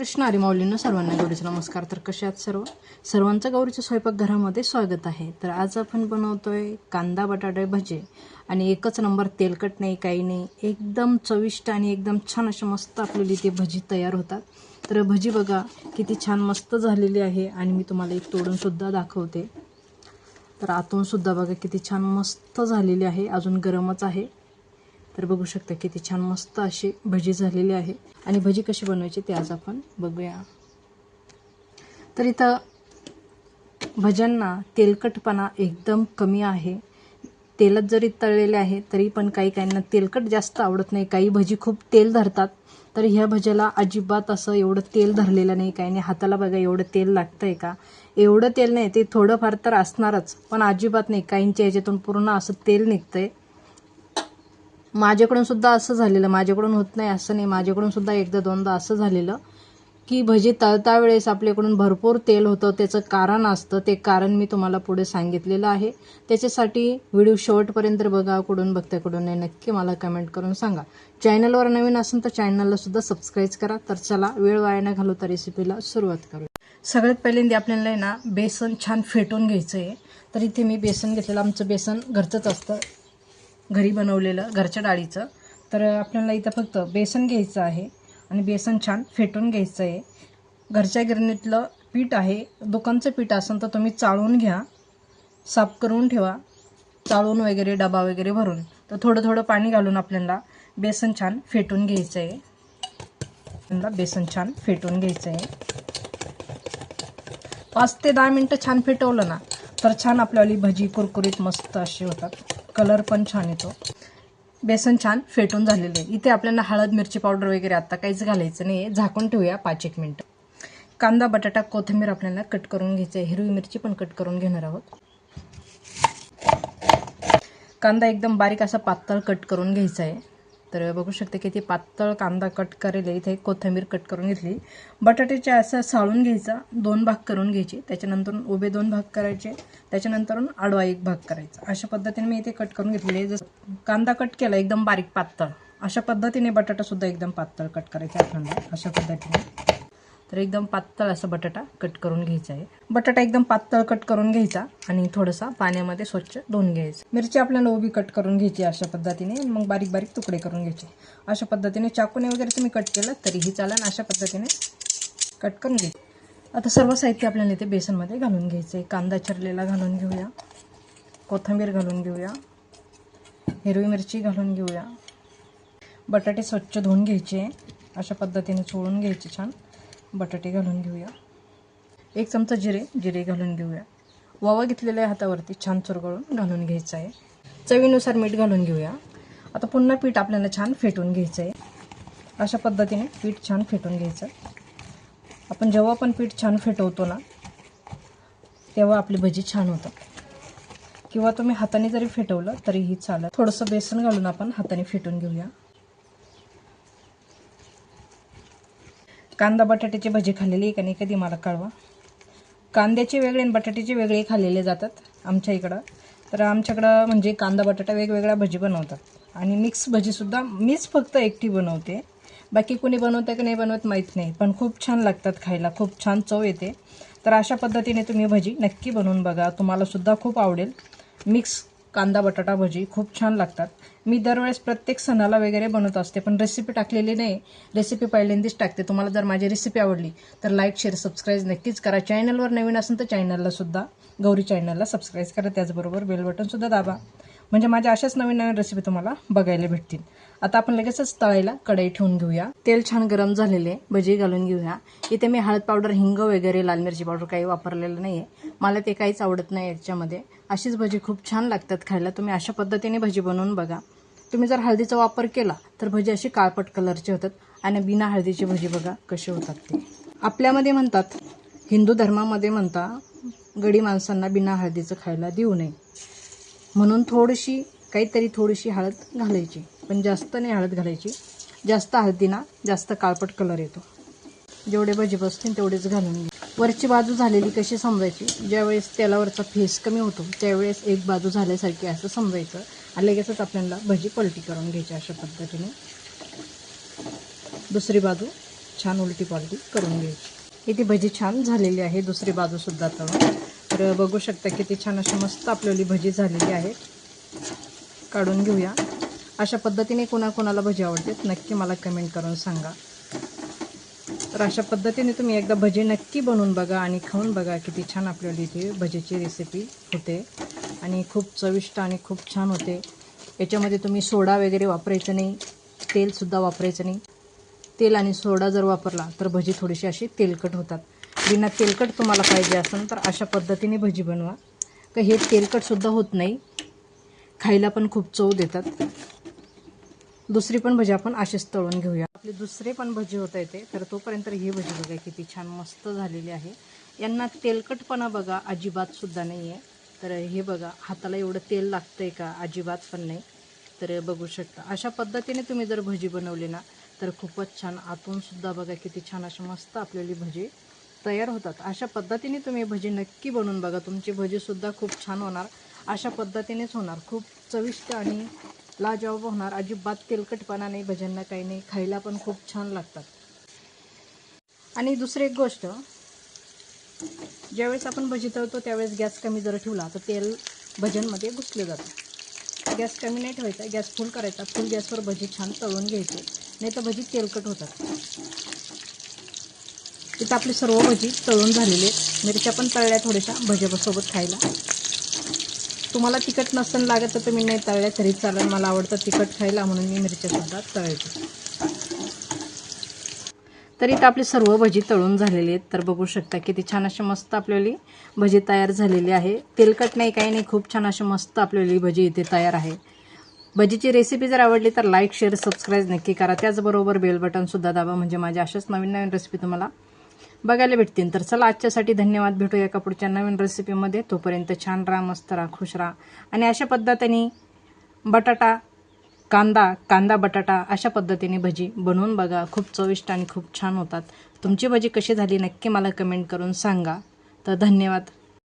कृष्ण हरिमाऊलींना सर्वांना गौरीचा नमस्कार. तर कसे आहात सर्व? सर्वांचं गौरीच्या स्वयंपाकघरामध्ये स्वागत आहे. तर आज आपण बनवतोय कांदा बटाटे भजे. आणि एकच नंबर तेलकट नाही काही नाही. एकदम चविष्ट आणि एकदम छान असे मस्त आपलेली ते भजी तयार होतात. तर भजी बघा किती छान मस्त झालेली आहे. आणि मी तुम्हाला एक तोडूनसुद्धा दाखवते. तर आतूनसुद्धा बघा किती छान मस्त झालेली आहे. अजून गरमच आहे. तर बघू शकता किती छान मस्त अशी भजी झालेली आहे. आणि भजी कशी बनवायची ते आज आपण बघूया. तर इथं भज्यांना तेलकटपणा एकदम कमी आहे. तेलात जरी तळलेले आहे तरी पण काही काहींना तेलकट जास्त आवडत नाही. काही भजी खूप तेल धरतात तर ह्या भज्याला अजिबात असं एवढं तेल धरलेलं नाही. काही नाही हाताला बघा एवढं तेल लागतं आहे का? एवढं तेल नाही ते थोडंफार तर असणारच पण अजिबात नाही. काहींच्या ह्याच्यातून पूर्ण असं तेल निघतं आहे माझ्याकडून सुद्धा असं झालेलं माझ्याकडून होत नाही असं नाही माझ्याकडून सुद्धा एकदा दोनदा असं झालेलं की भजी तळता वेळेस आपल्याकडून भरपूर तेल होतं त्याचं कारण असतं ते कारण मी तुम्हाला पुढे सांगितलेलं आहे. त्याच्यासाठी व्हिडिओ शेवटपर्यंत बघा कुठून बघता कुठून नाही नक्की मला कमेंट करून सांगा. चॅनलवर नवीन असेल तर चॅनलला सुद्धा सबस्क्राईब करा. तर चला वेळ वाया न घालवता रेसिपीला सुरुवात करू सगळ्यात पहिल्यांदा आपल्याला आहे ना बेसन छान फेटून घ्यायचं आहे तर इथे मी बेसन घेतलेलं आमचं बेसन घरचंच असतं. घरी बनवलेलं घरच्या डाळीचं. तर आपल्याला इथं फक्त बेसन घ्यायचं आहे आणि बेसन छान फेटून घ्यायचं आहे. घरच्या गिरणीतलं पीठ आहे. दुकानचं पीठ असेल तर तुम्ही चाळून घ्या. साफ करून ठेवा. चाळून वगैरे डबा वगैरे भरून. तर थोडं थोडं पाणी घालून आपल्याला बेसन छान फेटून घ्यायचं आहे. आपल्याला बेसन छान फेटून घ्यायचं आहे. पाच ते दहा मिनटं छान फेटवलं ना तर छान आपल्याली भजी कुरकुरीत मस्त अशी होतात. कलर पण छान येतो. बेसन छान फेटून झालेलं आहे. इथे आपल्याला हळद मिरची पावडर वगैरे आता काहीच घालायचं नाही आहे झाकून ठेवूया पाच एक मिनटं. कांदा बटाटा कोथिंबीर आपल्याला कट करून घ्यायचं आहे हिरवी मिरची पण कट करून घेणार आहोत. कांदा एकदम बारीक असा पातळ कट करून घ्यायचा आहे तर बघू शकते किती पातळ कांदा कट करेल. इथे कोथिंबीर कट करून घेतली. बटाट्याचे असं साळून घ्यायचा. दोन भाग करून घ्यायचे. त्याच्यानंतर उभे दोन भाग करायचे. त्याच्यानंतर आडवा एक भाग करायचा. अशा पद्धतीने मी इथे कट करून घेतलेले. जसं कांदा कट केला एकदम बारीक पातळ. अशा पद्धतीने बटाटासुद्धा एकदम पातळ कट करायचा आपल्याला. अशा पद्धतीने. तर एकदम पातळ असा बटाटा कट करून घ्यायचा आहे. बटाटा एकदम पातळ कट करून घ्यायचा आणि थोडासा पाण्यामध्ये स्वच्छ धुवून घ्यायचं. मिरची आपल्याला उभी कट करून घ्यायची अशा पद्धतीने मग बारीक बारीक तुकडे करून घ्यायचे. अशा पद्धतीने चाकूने वगैरे तुम्ही कट केलं तरीही चालेल अशा पद्धतीने कट करून घ्यायचे. आता सर्व साहित्य आपल्याला इथे बेसनमध्ये घालून घ्यायचं आहे. कांदा चिरलेला घालून घेऊया. कोथिंबीर घालून घेऊया. हिरवी मिरची घालून घेऊया. बटाटे स्वच्छ धुवून घ्यायचे. अशा पद्धतीने चोळून घ्यायचे छान. बटाटे घालून घेऊया. एक चमचा जिरे जिरे घालून घेऊया. वावा घेतलेल्या हातावरती छान चुरगळून घालून घ्यायचं आहे. चवीनुसार मीठ घालून घेऊया. आता पुन्हा पीठ आपल्याला छान फेटून घ्यायचं आहे. अशा पद्धतीने पीठ छान फेटून घ्यायचं. आपण जेव्हा पण पीठ छान फेटवतो ना तेव्हा आपली भजी छान होतं किंवा तुम्ही हाताने जरी फेटवलं तरीही चालत थोडंसं बेसन घालून आपण हाताने फेटून घेऊया. कांदा बटाट्याची भजी खाल्लेली आहे का नाही कधी मला कळवा. कांद्याचे वेगळे आणि बटाट्याचे वेगळे खाल्लेले जातात आमच्या इकडं. तर आमच्याकडं म्हणजे कांदा बटाटा वेगवेगळ्या भजी बनवतात. आणि मिक्स भजीसुद्धा मीच फक्त एकटी बनवते. बाकी कोणी बनवतं की नाही बनवत माहीत नाही. पण खूप छान लागतात खायला. खूप छान चव येते. तर अशा पद्धतीने तुम्ही भजी नक्की बनवून बघा. तुम्हालासुद्धा खूप आवडेल. मिक्स कांदा बटाटा भजी खूप छान लागतात. मी दरवेळेस प्रत्येक सणाला वगैरे बनवत असते पण रेसिपी टाकलेली नाही. रेसिपी पहिल्यांदीच टाकते. तुम्हाला जर माझी रेसिपी आवडली तर लाईक शेअर सबस्क्राईब नक्कीच करा. चॅनलवर नवीन असेल तर चॅनलला सुद्धा गौरी चॅनलला सबस्क्राईब करा. त्याचबरोबर बेल बटनसुद्धा दाबा. म्हणजे माझ्या अशाच नवीन नवीन रेसिपी तुम्हाला बघायला भेटतील. आता आपण लगेचच तळायला कढई ठेवून घेऊया. तेल छान गरम झालेले भजी घालून घेऊया. इथे मी हळद पावडर हिंग वगैरे लाल मिरची पावडर काही वापरलेलं नाही आहे मला ते काहीच आवडत नाही याच्यामध्ये. अशीच भजी खूप छान लागतात खायला. तुम्ही अशा पद्धतीने भजी बनवून बघा. तुम्ही जर हळदीचा वापर केला तर भजी अशी काळपट कलरची होतात आणि बिना हळदीची भजी बघा कशी होतात ते. आपल्यामध्ये म्हणतात हिंदू धर्मामध्ये म्हणता गडी माणसांना बिना हळदीचं खायला देऊ नये. म्हणून थोडीशी काहीतरी थोडीशी हळद घालायची. पण जास्त नाही हळद घालायची. जास्त हळदीना जास्त काळपट कलर येतो. जेवढे भजी बसतील तेवढेच घालून घे. वरची बाजू झालेली कशी समजायची? ज्यावेळेस तेलावरचा फेस कमी होतो त्यावेळेस एक बाजू झाल्यासारखी असं समजायचं आणि लगेचच आपल्याला भजी पलटी करून घ्यायची अशा पद्धतीने. दुसरी बाजू छान उलटी पालटी करून घ्यायची. इथे भजी छान झालेली आहे दुसरी बाजूसुद्धा तळून. तर बघू शकता किती छान अशी मस्त आपल्याली भजी झालेली आहे. काढून घेऊया. अशा पद्धतीने कोणाकोणाला भजी आवडते नक्की मला कमेंट करून सांगा. तर अशा पद्धतीने तुम्ही एकदा भजी नक्की बनवून बघा आणि खाऊन बघा किती छान आपल्याला इथे भजीची रेसिपी होते. आणि खूप चविष्ट आणि खूप छान होते. याच्यामध्ये तुम्ही सोडा वगैरे वापरायचं नाही तेलसुद्धा वापरायचं नाही. तेल आणि सोडा जर वापरला तर भजी थोडीशी अशी तेलकट होतात. बिना तेलकट तुम्हाला पाहिजे असेल तर अशा पद्धतीने भजी बनवा. का हे तेलकटसुद्धा होत नाही. खायला पण खूप चव देतात. दुसरी पण भजी आपण अशीच तळून घेऊया. आपले दुसरे पण भजी होता येते तर तोपर्यंत ही भजी बघा किती छान मस्त झालेली आहे. यांना तेलकटपणा बघा अजिबात सुद्धा नाही आहे तर हे बघा हाताला एवढं तेल लागतंय का? अजिबात पण नाही. तर बघू शकता. अशा पद्धतीने तुम्ही जर भजी बनवली ना तर खूपच छान. आतूनसुद्धा बघा किती छान अशी मस्त आपल्याली भजी तयार होतात. अशा पद्धतीने तुम्ही भजी नक्की बनवून बघा. तुमची भजीसुद्धा खूप छान होणार. अशा पद्धतीनेच होणार. खूप चविष्ट आणि लाजवाब होणार अजिबात तेलकटपणा नाही भज्यांना काही नाही खायला पण खूप छान लागतात. आणि दुसरी एक गोष्ट ज्यावेळेस आपण भजी तळतो त्यावेळेस गॅस कमी जर ठेवला तर तेल भजनमध्ये घुसले जातं. गॅस कमी नाही ठेवायचा गॅस फुल करायचा फुल गॅसवर भजी छान तळून घ्यायचे नाही तर भजी तेलकट होतात. तिथं आपली सर्व भजी तळून झालेले मिरच्या पण तळल्या थोड्याशा भज्यासोबत खायला. तुम्हाला तिखट नसन लागत तर तुम्ही नाही तळल्या तरी चालेल. मला आवडतं तिखट खायला म्हणून मी मिरच्यासुद्धा तळते. तरी तर आपली सर्व भजी तळून झालेली आहेत. तर बघू शकता किती छान अशी मस्त आपल्याली भजी तयार झालेली आहे. तेलकट नाही काही नाही. खूप छान अशी मस्त आपल्याली भजी इथे तयार आहे. भजीची रेसिपी जर आवडली तर लाईक शेअर सबस्क्राईब नक्की करा. त्याचबरोबर बेल बटनसुद्धा दाबा. म्हणजे माझ्या अशाच नवीन नवीन रेसिपी तुम्हाला बघायला भेटतील. तर चला आजच्यासाठी धन्यवाद. भेटूया एका पुढच्या नवीन रेसिपीमध्ये तोपर्यंत छान राहा मस्त राहा खुश राहा. आणि अशा पद्धतीने बटाटा कांदा कांदा बटाटा अशा पद्धतीने भजी बनवून बघा. खूप चविष्ट आणि खूप छान होतात. तुमची भजी कशी झाली नक्की मला कमेंट करून सांगा. तर धन्यवाद.